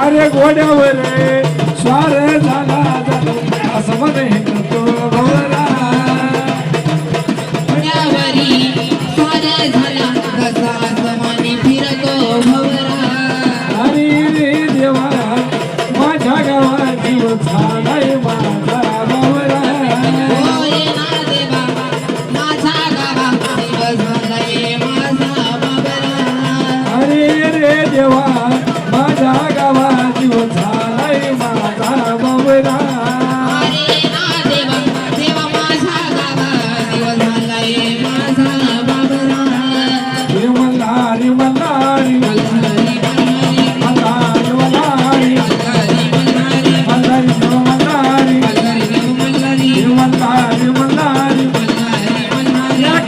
अरे घोड्यावर स्वार झाला असं म्हणे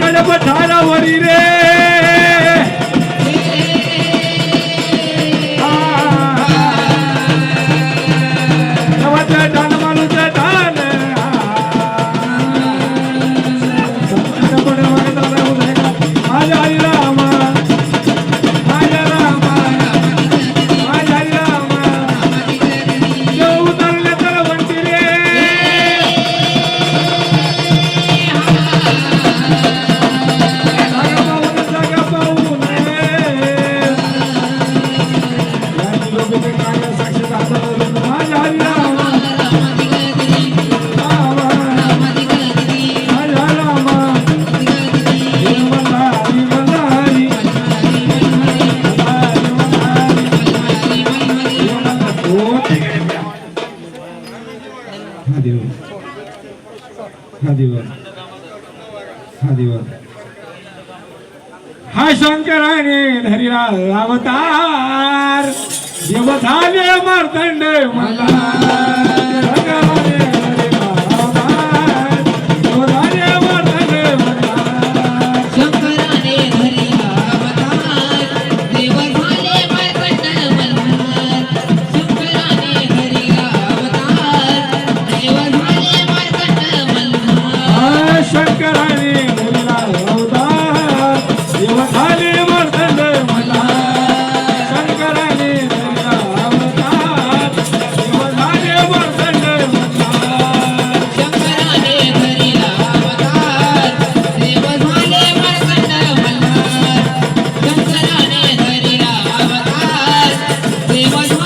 गडपठारावरी रे. हा देव हा देव हा देव हा शंकराने धरिला अवतार. देव झाले मला 你说什么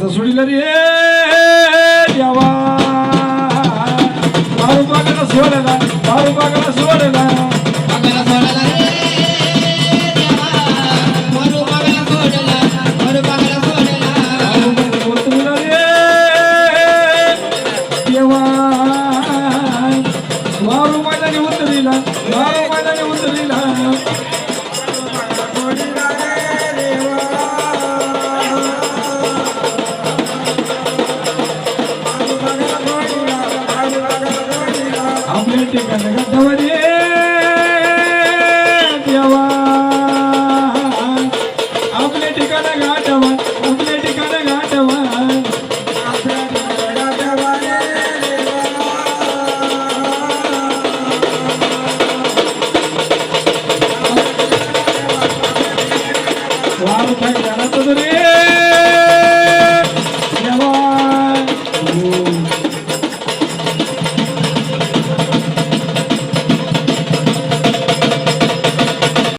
हात सोडिला रे देवा. दारू पाकाला सोडला दारू पाकाला सोडला पाकाला सोडला रे. ठिकाणी गड्डवरी देवा आपल्या ठिकाणी गाठवा आपल्या ठिकाणी गाठवा वारू